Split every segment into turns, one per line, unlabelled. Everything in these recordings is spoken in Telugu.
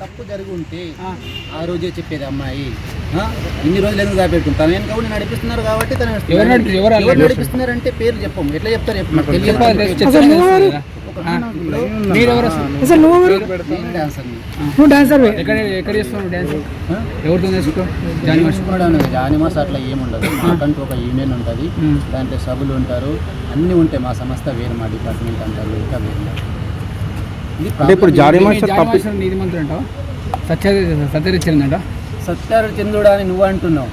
తప్పు జరిగి ఉంటే ఆ రోజే చెప్పేది అమ్మాయి? ఇన్ని రోజులు ఎందుకు దాపెట్టుకుంటాను తన వెనక ఉండి నడిపిస్తున్నారు కాబట్టి తను నడిపిస్తున్నారు అంటే పేరు చెప్పము. ఎట్లా చెప్తారు చెప్పు జానిమాస్ అట్లా ఏముండదు మాకంటూ ఒక యూనియన్ ఉంటుంది. దాంట్లో సభ్యులు ఉంటారు. అన్నీ ఉంటాయి మా సంస్థ వేరు మా డిపార్ట్మెంట్ అంటారు ఇంకా వేరు.
ఇప్పుడు
జాడి
మాస్టర్ తప్పి
నీతిమంతుడు అంటావు? సత్య
సత్యరిచందంట సత్యరిచందుడు అని నువ్వు అంటున్నావు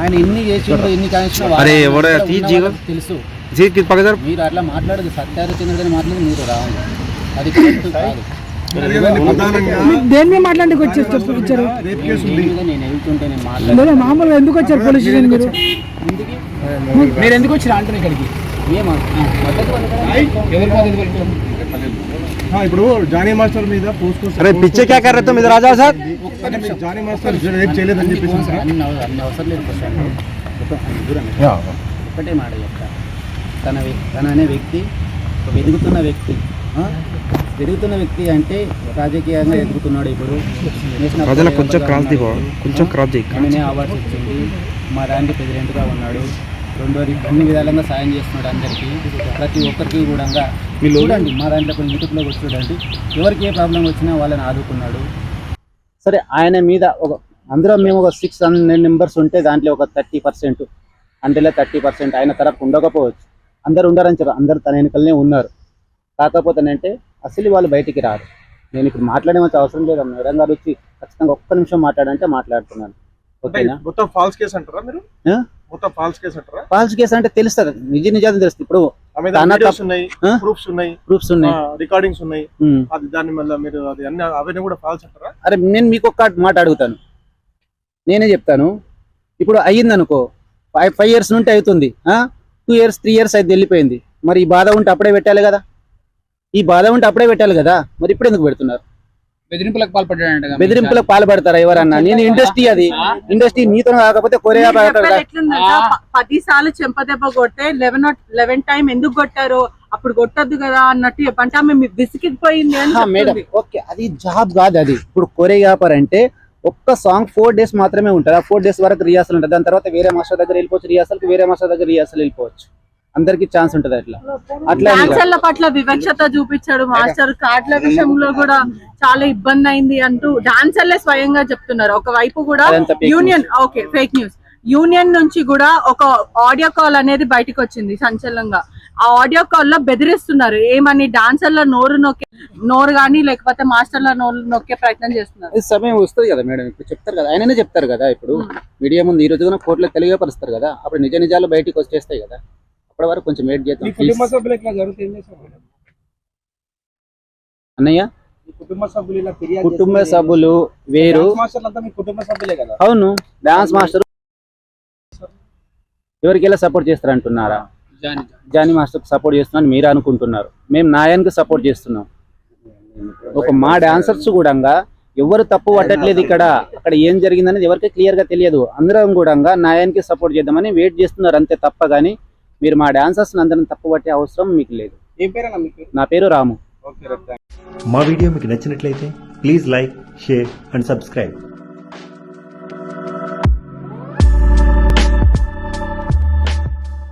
ఆయన ఎన్ని చేసిండు ఎన్ని కాయించిన తెలుసు. మీరు అట్లా మాట్లాడదు సత్యరిచంద్రుడు అని మాట్లాడదు మీరు రావు అది కరెక్ట్ కాదు.
మాట్లాడడానికి
వచ్చారు? వచ్చారు. నేను
మామూలుగా ఎందుకు వచ్చారు పోలీస్ స్టేషన్ మీరు?
ఎందుకు?
వచ్చారు అంటున్నారు ఇక్కడికి?
ఏమా?
ఎవరి
ఇప్పుడు జానీ మాస్టర్ మీద
అరే పిచ్చే క్యా కర్ రహే మీద
రాజా సార్?
జానీ మాస్టర్ రేపు చేయలేదని చెప్పేసి
అన్ని అవసరం లేదు hmm. ఒకటే మాట చెప్తా. తన తన అనే వ్యక్తి ఎదుగుతున్న వ్యక్తి పెరుగుతున్న వ్యక్తి అంటే రాజకీయంగా ఎదుగుతున్నాడు ఇప్పుడు.
కొంచెం
క్రాంతి
కొంచెం
క్రాంతి. అవార్డ్స్ ఇచ్చింది. మా దానికి ప్రెసిడెంట్గా ఉన్నాడు. రెండోది అన్ని విధాలుగా సాయం చేస్తున్నాడు అందరికీ. ప్రతి ఒక్కరికి కూడా చూడండి మా దాంట్లో కొన్ని యూట్యూబ్లో కూడా చూడండి. ఎవరికి ఏ ప్రాబ్లం వచ్చినా వాళ్ళని ఆదుకున్నాడు. సరే ఆయన మీద ఒక అందరం మేము ఒక సిక్స్ హండ్రెడ్ మెంబర్స్ ఉంటే దాంట్లో ఒక థర్టీ పర్సెంట్ అంటే థర్టీ పర్సెంట్ ఆయన తరపు ఉండకపోవచ్చు. అందరు ఉండరని చెప్పారు. అందరు తన వెనుకలనే ఉన్నారు. కాకపోతే అంటే అసలు వాళ్ళు బయటికి రారు. నేను ఇప్పుడు మాట్లాడేమంత అవసరం లేదు. మేడం గారు వచ్చి ఖచ్చితంగా ఒక్క నిమిషం మాట్లాడంటే మాట్లాడుతున్నాను. ఓకేనా?
మొత్తం ఫాల్స్ కేసు అంటారా మీరు? మొత్తం ఫాల్స్ కేసు అంటారా?
ఫాల్స్ కేసు అంటే తెలుస్తుంది. నిజ నిజాలు తెలుస్తుంది. ఇప్పుడు?
ప్రూఫ్స్ ఉన్నాయి
ప్రూఫ్స్ ఉన్నాయి.
రికార్డింగ్స్ ఉన్నాయి. అది దాని వల్ల మీరు అది అన్ని అవన్నీ కూడా ఫాల్స్ అంటారా?
అరే నేను మీకు ఒక్క మాట అడుగుతాను. నేనే చెప్తాను. ఇప్పుడు అయ్యింది అనుకో ఫైవ్ ఫైవ్ ఇయర్స్ నుండి అవుతుంది టూ ఇయర్స్ త్రీ ఇయర్స్ అయితే వెళ్ళిపోయింది. మరి ఈ బాధ ఉంటే అప్పుడే పెట్టాలి కదా? ఈ బాధ ఉంటే అప్పుడే పెట్టాలి కదా? మరి ఇప్పుడు ఎందుకు పెడుతున్నారు?
బెదిరింపులకు మీ
బెదిరింపులకు పాల్పడతారా ఎవరన్నా? నేను ఇండస్ట్రీ అది. ఇండస్ట్రీ మీతో కాకపోతే కొరియా
పది సార్లు చెంపదెబ్బ కొట్టే లెవెన్ లెవెన్ టైం ఎందుకు కొట్టారు? అప్పుడు కొట్టద్దు కదా అన్నట్టు చెప్పంటే ఆమె అని
మేడం. ఓకే అది జాబ్ కాదు అది. ఇప్పుడు కొరియోగ్రాఫర్ అంటే ఒక్క సాంగ్ ఫోర్ డేస్ మాత్రమే ఉంటుంది. ఆ ఫోర్ డేస్ వరకు రిహార్సల్ ఉంటుంది. దాని తర్వాత వేరే మాస్టర్ దగ్గర వెళ్ళిపోవచ్చు రిహార్సల్కి వేరే మాస్టర్ దగ్గర రిహార్సల్ వెళ్ళిపోవచ్చు. అందరికి ఛాన్స్ ఉంటుంది అట్లా. అట్లా
పట్ల వివక్షత చూపించాడు మాస్టర్. కార్డుల విషయంలో కూడా చాలా ఇబ్బంది అయింది అంటూ డాన్సర్లే స్వయంగా చెప్తున్నారు. ఒకవైపు కూడా union okay fake news union నుంచి కూడా ఒక ఆడియో కాల్ అనేది బయటకు వచ్చింది సంచలనంగా. ఆ ఆడియో కాల్లో బెదిరిస్తున్నారు. ఏమని డాన్సర్ల నోరు నొక్కే నోరు కానీ లేకపోతే మాస్టర్ల నోరు నొక్కే ప్రయత్నం చేస్తున్నారు.
సమయం వస్తుంది కదా మేడం. ఇప్పుడు చెప్తారు కదా ఆయననే చెప్తారు కదా ఇప్పుడు. మీడియా ముందు ఈ రోజు కోర్టులో తెలియపరుస్తారు కదా. అప్పుడు నిజ నిజాలు బయటికి వచ్చేస్తాయి కదా. అప్పటి వరకు కొంచెం వెయిట్ చేద్దాం.
కుటుంబ. సభ్యులు ఇట్లా జరిగితే ఏం చేస్తారు మేడం?
అన్నయ్య?
కుటుంబ సభ్యులు చేస్తే
వేరు.
డాన్స్ మాస్టర్లు అంతా మీ కుటుంబ సభ్యులే కదా?
అవును. డాన్స్ మాస్టర్ ఎవరికి ఎలా సపోర్ట్ చేస్తారు అంటున్నారా
జాని
జానీ మాస్టర్ సపోర్ట్ చేస్తున్నాను మీరు అనుకుంటున్నారు. మేము నాయానికి సపోర్ట్ చేస్తున్నాం. ఒక మా డాన్సర్స్ కూడా ఎవరు తప్పు పట్టట్లేదు ఇక్కడ. అక్కడ ఏం జరిగిందనేది ఎవరికి క్లియర్గా తెలియదు. అందరం కూడా న్యాయానికి సపోర్ట్ చేద్దామని వెయిట్ చేస్తున్నారు. అంతే తప్ప కానీ మీరు మా డాన్సర్స్ అందరం తప్పు పట్టే అవసరం మీకు లేదు.
ఏం పేరు
నా పేరు రాము.
మా వీడియో మీకు నచ్చినట్లయితే please like share and subscribe.